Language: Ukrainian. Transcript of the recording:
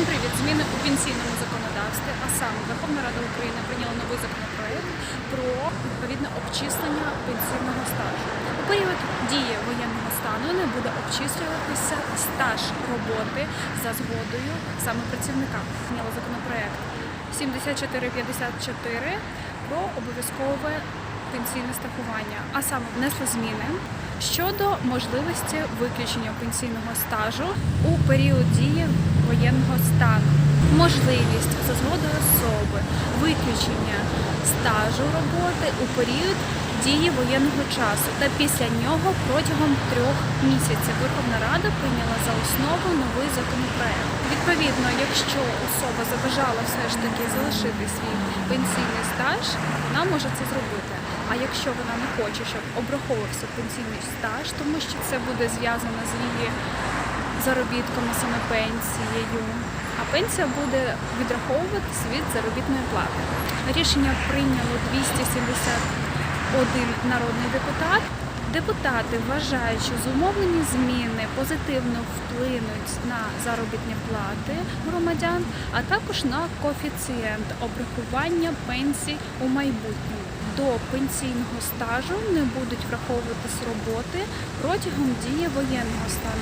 Всім привіт! Зміни у пенсійному законодавстві, а саме Верховна Рада України прийняла новий законопроект про відповідне обчислення пенсійного стажу. У період дії воєнного стану не буде обчислюватися стаж роботи за згодою саме працівника. Прийняла законопроект 7454 про обов'язкове пенсійне страхування, а саме внесли зміни щодо можливості виключення пенсійного стажу у період дії воєнного стану. Можливість за згодою особи виключення стажу роботи у період дії воєнного часу та після нього протягом трьох місяців Верховна Рада прийняла за основу новий законопроект. Відповідно, якщо особа забажала все ж таки залишити свій пенсійний стаж, вона може це зробити. А якщо вона не хоче, щоб обраховувався пенсійний стаж, тому що це буде зв'язано з її заробітками, саме пенсією, а пенсія буде відраховуватись від заробітної плати. Рішення прийняло 271 народний депутат. Депутати вважають, що зумовлені зміни позитивно вплинуть на заробітні плати громадян, а також на коефіцієнт обрахування пенсій у майбутньому. До пенсійного стажу не будуть враховуватись роботи протягом дії воєнного стану.